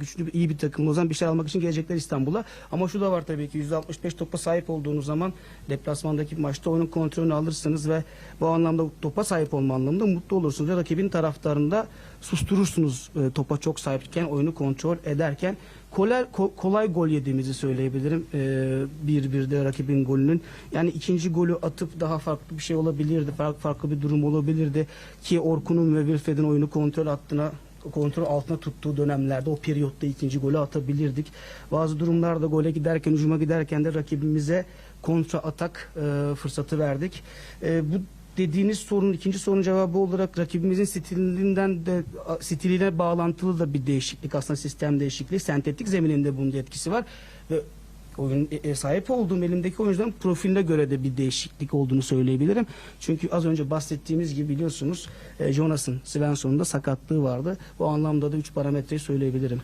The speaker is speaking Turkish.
Güçlü iyi bir takım o zaman bir şey almak için gelecekler İstanbul'a. Ama şu da var tabii ki %65 topa sahip olduğunuz zaman deplasmandaki maçta oyunun kontrolünü alırsınız ve bu anlamda topa sahip olma anlamında mutlu olursunuz. Ve rakibin taraftarını da susturursunuz e, topa çok sahipken oyunu kontrol ederken. Kolay, ko- kolay gol yediğimizi söyleyebilirim. E, bir bir de rakibin golünün. Yani ikinci golü atıp daha farklı bir şey olabilirdi. Farklı, farklı bir durum olabilirdi. Ki Orkun'un ve Wilfred'in oyunu kontrol hattına kontrol altına tuttuğu dönemlerde o periyotta ikinci golü atabilirdik. Bazı durumlarda gole giderken, hücuma giderken de rakibimize kontra atak e, fırsatı verdik. E, bu dediğiniz sorunun ikinci sorunun cevabı olarak rakibimizin stilinden de stiline bağlantılı da bir değişiklik aslında sistem değişikliği. Sentetik zemininde bunun etkisi var ve oyun e, e, sahip olduğum elimdeki oyuncuların profiline göre de bir değişiklik olduğunu söyleyebilirim. Çünkü az önce bahsettiğimiz gibi biliyorsunuz e, Jonas'ın Svensson'un da sakatlığı vardı. Bu anlamda da 3 parametreyi söyleyebilirim.